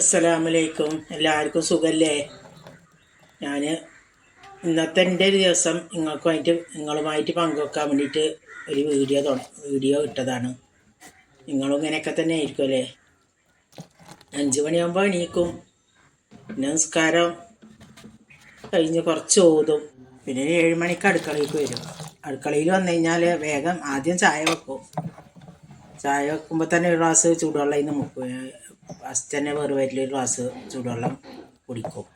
അസ്സലാമലൈക്കും. എല്ലാവർക്കും സുഖല്ലേ? ഞാൻ ഇന്നത്തെ എന്റെ ഒരു ദിവസം നിങ്ങൾക്കുമായിട്ട് നിങ്ങളുമായിട്ട് പങ്കുവെക്കാൻ വേണ്ടിയിട്ട് ഒരു വീഡിയോ വീഡിയോ ഇട്ടതാണ്. നിങ്ങളും ഇങ്ങനെയൊക്കെ തന്നെ ആയിരിക്കും അല്ലേ? അഞ്ച് മണിയാകുമ്പോൾ എണീക്കും. പിന്നെ നിസ്കാരം കഴിഞ്ഞ് കുറച്ച് ഓതും. പിന്നെ ഒരു ഏഴ് മണിക്ക് അടുക്കളയിലേക്ക് വരും. അടുക്കളയിൽ വന്നു കഴിഞ്ഞാൽ വേഗം ആദ്യം ചായ വെക്കും. ചായ വെക്കുമ്പോൾ തന്നെ ഒരു ഗ്ലാസ് ചൂടുവെള്ളം മുക്കും. ഫസ്റ്റ് തന്നെ വെറും ഒരു ഗ്ലാസ് ചൂടുവെള്ളം കുടിക്കും.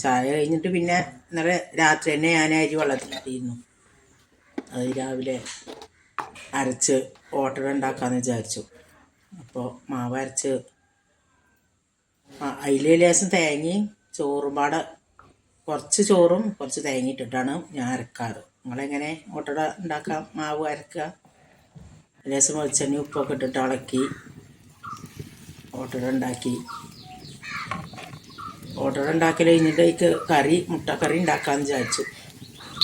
ചായ കഴിഞ്ഞിട്ട് പിന്നെ ഇന്നലെ രാത്രി തന്നെ ഞാൻ അരി വെള്ളത്തിലിട്ടിരുന്നു. അത് രാവിലെ അരച്ച് ഓട്ടട ഉണ്ടാക്കാമെന്ന് വിചാരിച്ചു. അപ്പോൾ മാവ് അരച്ച് അതിൽ ലേശം തേങ്ങയും ചോറും പാടെ കുറച്ച് ചോറും കുറച്ച് തേങ്ങ ഇട്ടിട്ടാണ് ഞാൻ അരക്കാറ്. നിങ്ങളെങ്ങനെ ഓട്ടട ഉണ്ടാക്കാം മാവ് അരക്കുക? ലേശം വെളിച്ചെണ്ണ ഉപ്പൊക്കെ ഇട്ടിട്ട് ഇളക്കി ഓട്ടട ഉണ്ടാക്കി ഓട്ടട ഉണ്ടാക്കി കഴിഞ്ഞിട്ട് കറി മുട്ടക്കറി ഉണ്ടാക്കാമെന്ന് വിചാരിച്ചു.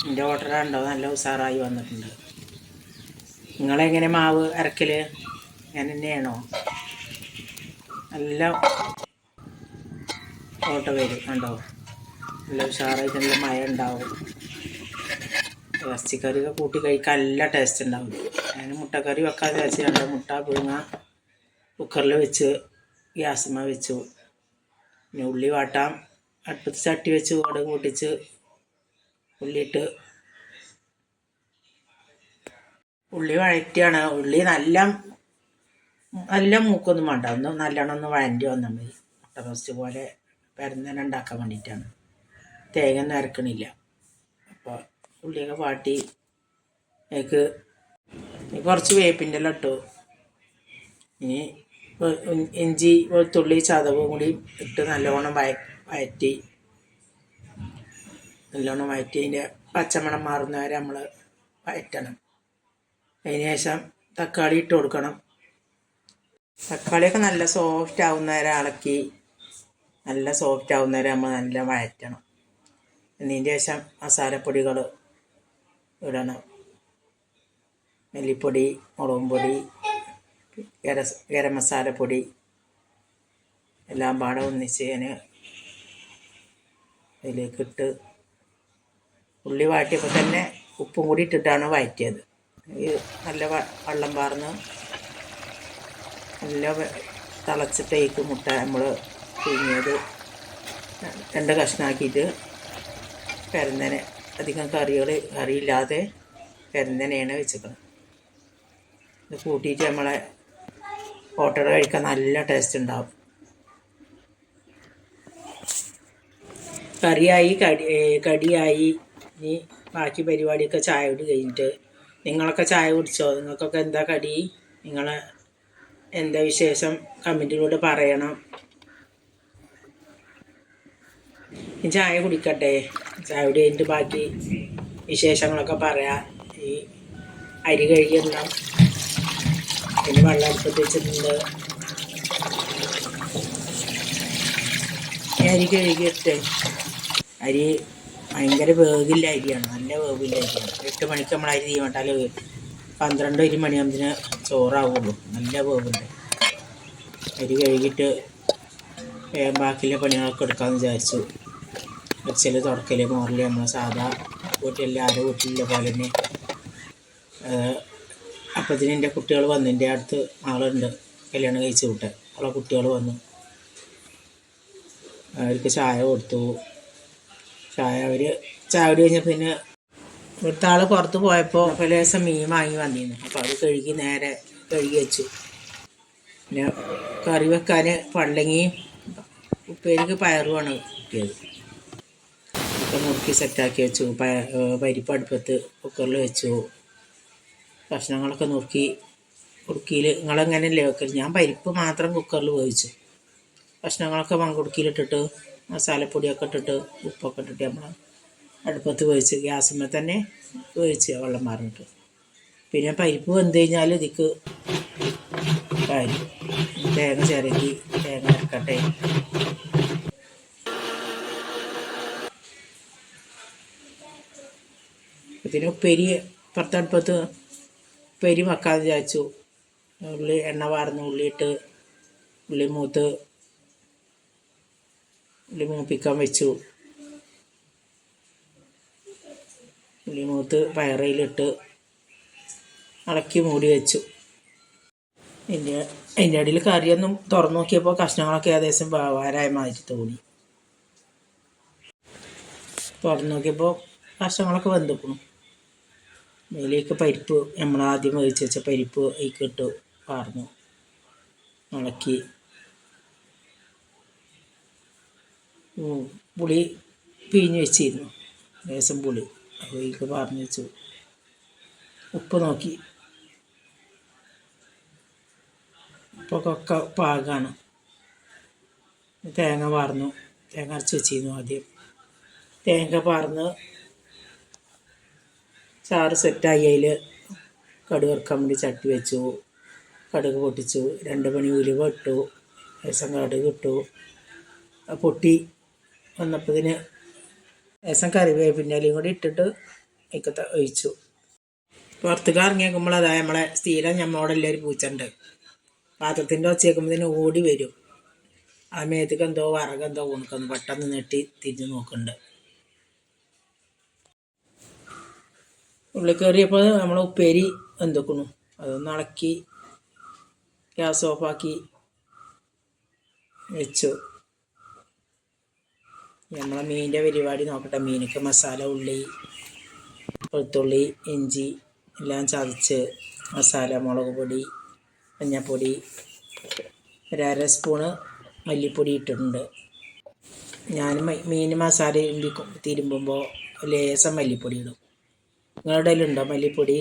എന്റെ ഓട്ടട ഉണ്ടോ നല്ല ഉഷാറായി വന്നിട്ടുണ്ട്. നിങ്ങളെങ്ങനെ മാവ് അരക്കൽ ഞാൻ തന്നെയാണോ? നല്ല ഓട്ട വരും കണ്ടോ? നല്ല ഉഷാറായിട്ട് നല്ല മഴ ഉണ്ടാവും. ഇറച്ചിക്കറിയൊക്കെ കൂട്ടി കഴിക്കാൻ നല്ല ടേസ്റ്റ് ഉണ്ടാവും. ഞാൻ മുട്ടക്കറി വെക്കാതെ വെച്ചിട്ടുണ്ട് മുട്ട പുഴുങ്ങ കുക്കറിൽ വെച്ച് ഗ്യാസുമ്മ വെച്ചു. പിന്നെ ഉള്ളി വാട്ടാം. അടുപ്പത്ത് ചട്ടി വെച്ച് കടുക് പൊട്ടിച്ച് ഉള്ളിയിട്ട് ഉള്ളി വഴറ്റിയാണ്. ഉള്ളി നല്ല നല്ല മൂക്കൊന്നും വേണ്ട. ഒന്ന് നല്ലോണം ഒന്ന് വഴണ്ടി വന്നാൽ മതി. മുട്ട റോസ്റ്റ് പോലെ പരന്നനെ ഉണ്ടാക്കാൻ വേണ്ടിയിട്ടാണ്. തേങ്ങ ഒന്നും അരക്കണില്ല. അപ്പോൾ ഉള്ളിയൊക്കെ വാട്ടി എനിക്ക് കുറച്ച് വേപ്പിന്റെ എല്ലാം ഇട്ടു. ഇനി ഇഞ്ചി വെളുത്തുള്ളി ചതവും കൂടി ഇട്ട് നല്ലോണം വയ വയറ്റി. നല്ലോണം വയറ്റി അതിന്റെ പച്ചമണം മാറുന്ന വരെ നമ്മൾ വയറ്റണം. അതിന് ശേഷം തക്കാളി ഇട്ട് കൊടുക്കണം. തക്കാളിയൊക്കെ നല്ല സോഫ്റ്റ് ആവുന്ന വരെ ഇളക്കി നല്ല സോഫ്റ്റ് ആവുന്ന വരെ നമ്മൾ നല്ല വഴറ്റണം എന്നതിന്റെ ശേഷം മസാലപ്പൊടികൾ ഇടണം. മല്ലിപ്പൊടി മുളകും പൊടി ഗര ഗരം മസാലപ്പൊടി എല്ലാം പാടെ ഒന്നിച്ച് അതിലേക്കിട്ട് ഉള്ളി വാട്ടിയപ്പോൾ തന്നെ ഉപ്പും കൂടി ഇട്ടിട്ടാണ് വഴറ്റിയത്. ഈ നല്ല വെള്ളം പാർന്ന് നല്ല തിളച്ചിട്ടേക്ക് മുട്ട നമ്മൾ പിഴിഞ്ഞത് രണ്ട് കഷ്ണാക്കിയിട്ട് പെരന്തനെ അധികം കറികൾ കറിയില്ലാതെ പെരുന്നനെയാണ് വെച്ചേക്കുന്നത് ഇത് കൂട്ടിയിട്ട് നമ്മളെ ഓട്ടട കഴിക്കാൻ നല്ല ടേസ്റ്റ് ഉണ്ടാവും. കറിയായി കടി കടിയായി. ഇനി ബാക്കി പരിപാടിയൊക്കെ ചായ കുടി കഴിഞ്ഞിട്ട് നിങ്ങളൊക്കെ ചായ കുടിച്ചോ? നിങ്ങൾക്കൊക്കെ എന്താ കടി? നിങ്ങൾ എന്താ വിശേഷം? കമന്റിലൂടെ പറയണം. ചായ കുടിക്കട്ടെ. ചായ കുടി കഴിഞ്ഞിട്ട് ബാക്കി വിശേഷങ്ങളൊക്കെ പറയാം. ഈ അരി കഴുകിയെല്ലാം പിന്നെ വെള്ളം അടുപ്പത്ത് അരി കഴുകിയിട്ട് അരി ഭയങ്കര വേവില്ല അരിയാണ്. നല്ല വേവില്ല അരിയാണ്. എട്ട് മണിക്ക് നമ്മൾ അരി തീമട്ടാൽ പന്ത്രണ്ട് ഒരു മണിയാകുമ്പത്തിന് ചോറാവുള്ളൂ. നല്ല വേവുണ്ട്. അരി കഴുകിയിട്ട് ബാക്കിയുള്ള പണികളൊക്കെ എടുക്കാമെന്ന് വിചാരിച്ചു. വെച്ചൽ തുടക്കൽ മോറൽ നമ്മൾ സാധാ വീട്ടിലെല്ലാവരും വീട്ടിലുള്ള പോലെ തന്നെ അപ്പത്തിന് എന്റെ കുട്ടികൾ വന്നു. എന്റെ അടുത്ത് ആളുണ്ട്. കല്യാണം കഴിച്ച് വിട്ടെ അവളെ കുട്ടികൾ വന്നു. അവർക്ക് ചായ കൊടുത്തു. ചായ അവർ ചായ കുടി കഴിഞ്ഞ പിന്നെ ഇവിടുത്തെ ആൾ പുറത്ത് പോയപ്പോൾ പല ദിവസം മീൻ വാങ്ങി വന്നിരുന്നു. അപ്പോൾ അത് കഴുകി നേരെ കഴുകി വെച്ചു. പിന്നെ കറി വെക്കാൻ പള്ളങ്ങിയും ഉപ്പേരിക്ക് പയറുമാണ് കിട്ടിയത്. ഒക്കെ മുറുക്കി സെറ്റാക്കി വെച്ചു. പരിപ്പ് അടുപ്പത്ത് കുക്കറിൽ വെച്ചു. കഷ്ണങ്ങളൊക്കെ നുറുക്കി കുടുക്കിയിൽ നിങ്ങളെങ്ങനെയല്ലേ വെക്കൽ ഞാൻ പരിപ്പ് മാത്രം കുക്കറിൽ വേവിച്ചു. കഷ്ണങ്ങളൊക്കെ മൺകുടുക്കിയിലിട്ടിട്ട് മസാലപ്പൊടിയൊക്കെ ഇട്ടിട്ട് ഉപ്പൊക്കെ ഇട്ടിട്ട് നമ്മൾ അടുപ്പത്ത് വേവിച്ച് ഗ്യാസുമ്മേ തന്നെ വേവിച്ച് വെള്ളം മാറിയിട്ട് പിന്നെ പരിപ്പ് വെന്ത് കഴിഞ്ഞാൽ ഇതിക്ക് കാര്യം തേങ്ങ ചിരകി തേങ്ങ ഇറക്കട്ടെ പിന്നെ ഉപ്പേരി പുറത്തടുപ്പത്ത് ഉപ്പേരി വെക്കാമെന്ന് വിചാരിച്ചു. ഉള്ളി എണ്ണ വാർന്ന് ഉള്ളിയിട്ട് ഉള്ളി മൂത്ത് ഉള്ളി മൂപ്പിക്കാൻ വെച്ചു. ഉള്ളി മൂത്ത് പയറയിലിട്ട് ഇളക്കി മൂടി വെച്ചു. എന്റെ അതിന്റെ ഇടയിൽ കറിയൊന്നും തുറന്നു നോക്കിയപ്പോൾ കഷ്ണങ്ങളൊക്കെ ഏകദേശം വേവാരായ മാതിരി തോന്നി. തുറന്നു നോക്കിയപ്പോൾ കഷ്ണങ്ങളൊക്കെ വെന്തിക്കണം അതിലേക്ക് പരിപ്പ് നമ്മൾ ആദ്യം വേവിച്ച് വെച്ച പരിപ്പ് അതിലേക്ക് ഇട്ട് പാർന്നു ഇളക്കി. പുളി പിഴിഞ്ഞ് വെച്ചിരുന്നു. ലേശം പുളി. അതിലേക്ക് പാർന്ന് വെച്ചു. ഉപ്പ് നോക്കി. ഉപ്പൊക്കെ പാകമാണ് തേങ്ങ പാർന്നു തേങ്ങ അരച്ച് വെച്ചിരുന്നു ആദ്യം. തേങ്ങ പാർന്ന് ചാറ് സെറ്റായി അതിൽ കടുക് വറുക്കാൻ വേണ്ടി ചട്ടി വെച്ചു കടുക് പൊട്ടിച്ചു രണ്ട് മണി ഉലുവ ഇട്ടു ഏസം കടുക് ഇട്ടു. പൊട്ടി വന്നപ്പോഴതിന് ഏസം കറിവേ പിന്നാലെയും കൂടി ഇട്ടിട്ട് അതിക്കത്ത് ഒഴിച്ചു. പുറത്തേക്ക് ഇറങ്ങിയേക്കുമ്പോൾ അതായത് നമ്മളെ സ്ഥിരം നമ്മളോടെല്ലാം ഒരു പൂച്ചുണ്ട്. പാത്രത്തിന്റെ ഒച്ച കേൾക്കുമ്പോൾ ഓടി വരും. ആ മേത്തേക്ക് എന്തോ വറകെന്തോ ഉണക്കുന്നു. പെട്ടെന്ന് നെട്ടി തിരിഞ്ഞ് നോക്കുന്നുണ്ട്. ഉള്ളിൽ കയറിയപ്പോൾ നമ്മൾ ഉപ്പേരി എന്തൊക്കുന്നു അതൊന്ന് ഇളക്കി ഗ്യാസ് ഓഫാക്കി വെച്ചു. നമ്മളെ മീനിന്റെ പരിപാടി നോക്കട്ടെ. മീനൊക്കെ മസാല ഉള്ളി വെളുത്തുള്ളി ഇഞ്ചി എല്ലാം ചതച്ച് മസാല മുളക് പൊടി മഞ്ഞപ്പൊടി ഒരര സ്പൂണ് മല്ലിപ്പൊടി ഇട്ടിട്ടുണ്ട്. ഞാൻ മീൻ മസാല തിരുമ്പുമ്പോൾ ലേസം മല്ലിപ്പൊടി ഇടും. നിങ്ങളുടെ കയ്യിലുണ്ടോ മല്ലിപ്പൊടി?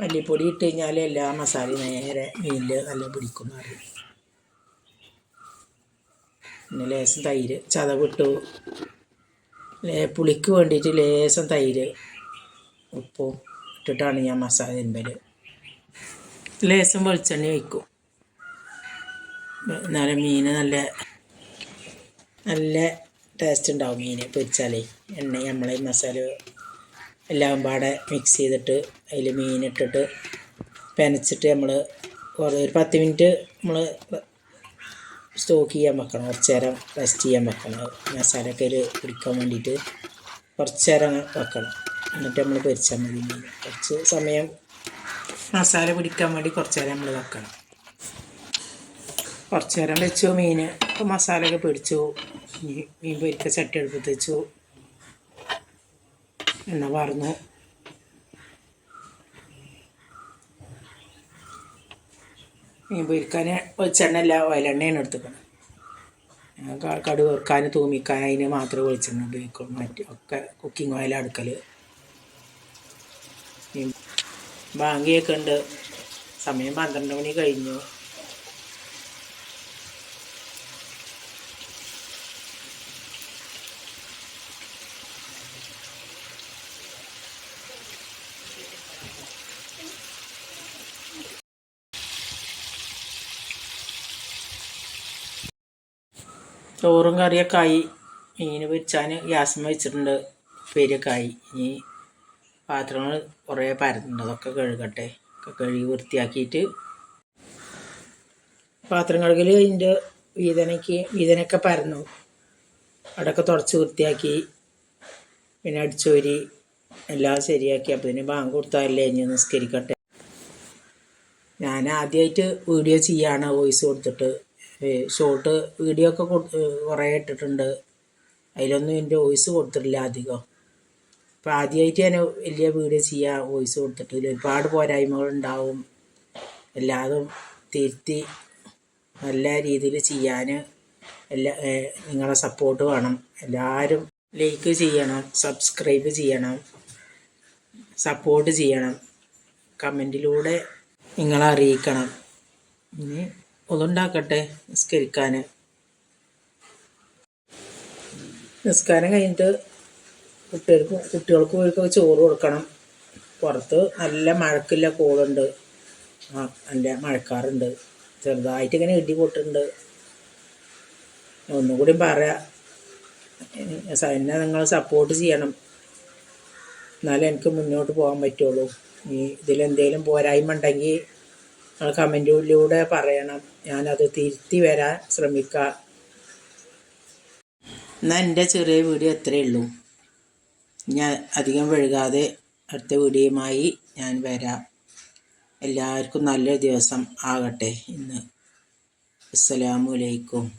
മല്ലിപ്പൊടി ഇട്ട് കഴിഞ്ഞാൽ എല്ലാ മസാലയും നേരെ മീനിൽ നല്ല പിടിക്കും പിന്നെ ലേശം തൈര് ചതവിട്ടു പുളിക്ക് വേണ്ടിയിട്ട് ലേശം തൈര് ഉപ്പും ഇട്ടിട്ടാണ് ഞാൻ മസാല തിമ്പൽ ലേശം വെളിച്ചെണ്ണ വയ്ക്കും എന്നാലും മീൻ നല്ല നല്ല ടേസ്റ്റ് ഉണ്ടാവും മീൻ പൊരിച്ചാലേ. എണ്ണ നമ്മളെ മസാല എല്ലാം പാടെ മിക്സ് ചെയ്തിട്ട് അതിൽ മീനിട്ടിട്ട് പെനച്ചിട്ട് നമ്മൾ കുറേ ഒരു പത്ത് മിനിറ്റ് നമ്മൾ സ്റ്റോക്ക് ചെയ്യാൻ വെക്കണം. കുറച്ച് നേരം റെസ്റ്റ് ചെയ്യാൻ വെക്കണം. മസാലയൊക്കെ ഒരു പിടിക്കാൻ വേണ്ടിയിട്ട് കുറച്ച് നേരം വെക്കണം. എന്നിട്ട് നമ്മൾ പൊരിച്ചാൽ മതി മീൻ. കുറച്ച് സമയം മസാല പിടിക്കാൻ വേണ്ടി കുറച്ച് നേരം നമ്മൾ വെക്കണം. കുറച്ച് നേരം വെച്ചു മീൻ അപ്പോൾ മസാലയൊക്കെ പിടിച്ചു മീൻ പൊരിക്ക ചട്ടി എടുപ്പത്ത് വെച്ചു. എണ്ണ വാർന്നു മീൻ പൊരിക്കാൻ വെളിച്ചെണ്ണ അല്ല ഓയിലെണ്ണയാണ് എടുത്തുക്കണം ഞാൻ കടുക് വെക്കാൻ തൂമിക്കാൻ അതിന് മാത്രമേ വെളിച്ചെണ്ണ ഉപയോഗിക്കുള്ളൂ മറ്റ് ഒക്കെ കുക്കിംഗ് ഓയിൽ അടുക്കൽ ബാങ്കിയൊക്കെ ഉണ്ട്. സമയം പന്ത്രണ്ട് മണി കഴിഞ്ഞു. ചോറും കറിയൊക്കെ ആയി. മീൻ പൊരിച്ചാൻ ഗ്യാസും വെച്ചിട്ടുണ്ട്. ഉപ്പേരിയൊക്കെ ആയി. ഇനി പാത്രങ്ങൾ കുറേ പരത്തുന്നതൊക്കെ അതൊക്കെ കഴുകട്ടെ. ഒക്കെ കഴുകി വൃത്തിയാക്കിയിട്ട് പാത്രം കഴുകൽ അതിന്റെ വീതനയ്ക്ക് വീതനൊക്കെ പരന്നു. അവിടെയൊക്കെ തുടച്ച് വൃത്തിയാക്കി. പിന്നെ അടിച്ചോരി എല്ലാം ശരിയാക്കി. അപ്പോൾ ഇതിന് ബാങ്ക് കൊടുത്താലേ ഇനി നിസ്കരിക്കട്ടെ. ഞാൻ ആദ്യമായിട്ട് വീഡിയോ ചെയ്യാണ്. വോയിസ് കൊടുത്തിട്ട്. ഷോർട്ട് വീഡിയോ ഒക്കെ കൊടു കുറേ ഇട്ടിട്ടുണ്ട്. അതിലൊന്നും എന്റെ വോയിസ് കൊടുത്തിട്ടില്ല അധികം. അപ്പോൾ ആദ്യമായിട്ട് ഞാൻ വലിയ വീഡിയോ ചെയ്യാം വോയിസ് കൊടുത്തിട്ടില്ല. ഒരുപാട് പോരായ്മകളുണ്ടാവും എല്ലാതും തിരുത്തി നല്ല രീതിയിൽ ചെയ്യാൻ എല്ലാ നിങ്ങളെ സപ്പോർട്ട് വേണം. എല്ലാവരും ലൈക്ക് ചെയ്യണം സബ്സ്ക്രൈബ് ചെയ്യണം സപ്പോർട്ട് ചെയ്യണം. കമന്റിലൂടെ നിങ്ങളെ അറിയിക്കണം. ഇനി ഒന്നുണ്ടാക്കട്ടെ നിസ്കരിക്കാൻ നിസ്കാരം കഴിഞ്ഞിട്ട് കുട്ടികൾക്ക് കുട്ടികൾക്ക് പോയിട്ട് ചോറ് കൊടുക്കണം. പുറത്ത് നല്ല മഴക്കില്ല കോളുണ്ട്. നല്ല മഴക്കാറുണ്ട്. ചെറുതായിട്ട് ഇങ്ങനെ ഇടി പൊട്ടുണ്ട് ഒന്നുകൂടി പറയാം. എന്നെ നിങ്ങൾ സപ്പോർട്ട് ചെയ്യണം. എന്നാലേ എനിക്ക് മുന്നോട്ട് പോകാൻ പറ്റുള്ളൂ. ഈ ഇതിലെന്തെങ്കിലും പോരായ്മ ഉണ്ടെങ്കിൽ കമന്റിലൂടെ പറയണം. ഞാനത് തിരുത്തി വരാൻ ശ്രമിക്കാം. എന്നാൽ എന്റെ ചെറിയ വീഡിയോ എത്രയേ ഉള്ളൂ. ഞാൻ അധികം വഴുകാതെ അടുത്ത വീഡിയോയുമായി ഞാൻ വരാം. എല്ലാവർക്കും നല്ലൊരു ദിവസം ആകട്ടെ ഇന്ന്. അസ്സലാമു അലൈക്കും.